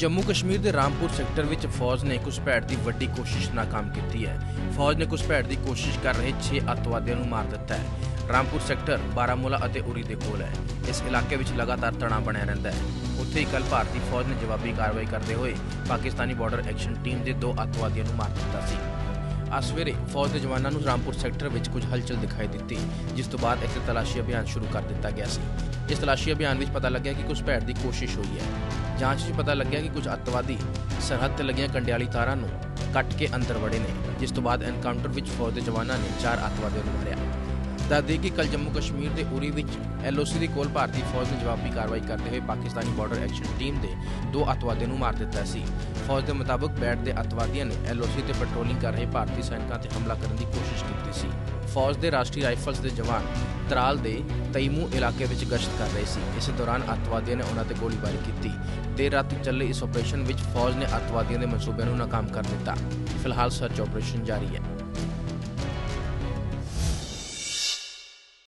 ਜੰਮੂ ਕਸ਼ਮੀਰ ਦੇ ਰਾਮਪੁਰ ਸੈਕਟਰ ਵਿੱਚ ਫੌਜ ਨੇ ਘੁਸਪੈਠ ਦੀ ਵੱਡੀ ਕੋਸ਼ਿਸ਼ ਨਾਕਾਮ ਕੀਤੀ ਹੈ। ਫੌਜ ਨੇ ਘੁਸਪੈਠ ਦੀ ਕੋਸ਼ਿਸ਼ ਕਰ ਰਹੇ 6 ਅੱਤਵਾਦੀਆਂ ਨੂੰ ਮਾਰ ਦਿੱਤਾ ਹੈ। ਰਾਮਪੁਰ ਸੈਕਟਰ ਬਾਰਾਮੂਲਾ ਅਤੇ ਉਰੀ ਦੇ ਕੋਲ ਹੈ। ਇਸ ਇਲਾਕੇ ਵਿੱਚ ਲਗਾਤਾਰ ਤਣਾਅ ਬਣਿਆ ਰਹਿੰਦਾ ਹੈ। ਉੱਥੇ ਹੀ ਕੱਲ ਭਾਰਤੀ ਫੌਜ ਨੇ ਜਵਾਬੀ ਕਾਰਵਾਈ ਕਰਦੇ ਹੋਏ ਪਾਕਿਸਤਾਨੀ ਬਾਰਡਰ ਐਕਸ਼ਨ ਟੀਮ ਦੇ ਦੋ ਅੱਤਵਾਦੀਆਂ ਨੂੰ ਮਾਰ ਦਿੱਤਾ ਸੀ। ਅੱਜ ਸਵੇਰੇ ਫੌਜ ਦੇ ਜਵਾਨਾਂ ਨੂੰ ਰਾਮਪੁਰ ਸੈਕਟਰ ਵਿੱਚ ਕੁਝ ਹਲਚਲ ਦਿਖਾਈ ਦਿੱਤੀ, ਜਿਸ ਤੋਂ ਬਾਅਦ ਇੱਥੇ ਤਲਾਸ਼ੀ ਅਭਿਆਨ ਸ਼ੁਰੂ ਕਰ ਦਿੱਤਾ ਗਿਆ ਸੀ। ਇਸ ਤਲਾਸ਼ੀ ਅਭਿਆਨ ਵਿੱਚ ਪਤਾ ਲੱਗਿਆ ਕਿ ਘੁਸਪੈਠ ਦੀ ਕੋਸ਼ਿਸ਼ ਹੋਈ ਹੈ। ਜਾਂਚ ਵਿੱਚ ਪਤਾ ਲੱਗਿਆ ਕਿ ਕੁਝ ਅੱਤਵਾਦੀ ਸਰਹੱਦ ਤੇ ਲੱਗੀਆਂ ਕੰਡਿਆਲੀ ਤਾਰਾਂ ਨੂੰ ਕੱਟ ਕੇ ਅੰਦਰ ਵੜੇ ਨੇ, ਜਿਸ ਤੋਂ ਬਾਅਦ ਐਨਕਾਊਂਟਰ ਵਿੱਚ ਫੌਜ ਦੇ ਜਵਾਨਾਂ ਨੇ ਚਾਰ ਅੱਤਵਾਦੀਆਂ ਨੂੰ ਮਾਰਿਆ। ਦੱਸਦੇ ਕਿ ਕੱਲ ਜੰਮੂ ਕਸ਼ਮੀਰ ਦੇ ਉਰੀ ਵਿੱਚ ਐਲਓਸੀ ਦੇ ਕੋਲ ਭਾਰਤੀ ਫੌਜ ਨੇ ਜਵਾਬੀ ਕਾਰਵਾਈ ਕਰਦੇ ਹੋਏ ਪਾਕਿਸਤਾਨੀ ਬਾਰਡਰ ਐਕਸ਼ਨ ਟੀਮ ਦੇ ਦੋ ਅੱਤਵਾਦੀਆਂ ਨੂੰ ਮਾਰ ਦਿੱਤਾ ਸੀ। ਫੌਜ ਦੇ ਮੁਤਾਬਕ ਬੈਟ ਦੇ ਅੱਤਵਾਦੀਆਂ ਨੇ ਐਲਓਸੀ ਤੇ ਪੈਟਰੋਲਿੰਗ ਕਰ ਰਹੇ ਭਾਰਤੀ ਸੈਨਿਕਾਂ ਤੇ ਹਮਲਾ ਕਰਨ ਦੀ ਕੋਸ਼ਿਸ਼ ਕੀਤੀ ਸੀ। ਫੌਜ ਦੇ ਰਾਸ਼ਟਰੀ ਰਾਈਫਲਸ ਦੇ ਜਵਾਨ ਤਰਾਲ ਦੇ ਤੈਮੂ ਇਲਾਕੇ ਵਿੱਚ ਗਸ਼ਤ ਕਰ ਰਹੇ ਸੀ। ਇਸੇ ਦੌਰਾਨ ਅੱਤਵਾਦੀਆਂ ਨੇ ਉਹਨਾਂ ਤੇ ਗੋਲੀਬਾਰੀ ਕੀਤੀ। ਦੇਰ ਰਾਤ ਚੱਲੇ ਇਸ ਆਪਰੇਸ਼ਨ ਵਿੱਚ ਫੌਜ ਨੇ ਅੱਤਵਾਦੀਆਂ ਦੇ ਮਨਸੂਬਿਆਂ ਨੂੰ ਨਾਕਾਮ ਕਰ ਦਿੱਤਾ। ਫਿਲਹਾਲ ਸਰਚ ਆਪਰੇਸ਼ਨ ਜਾਰੀ ਹੈ।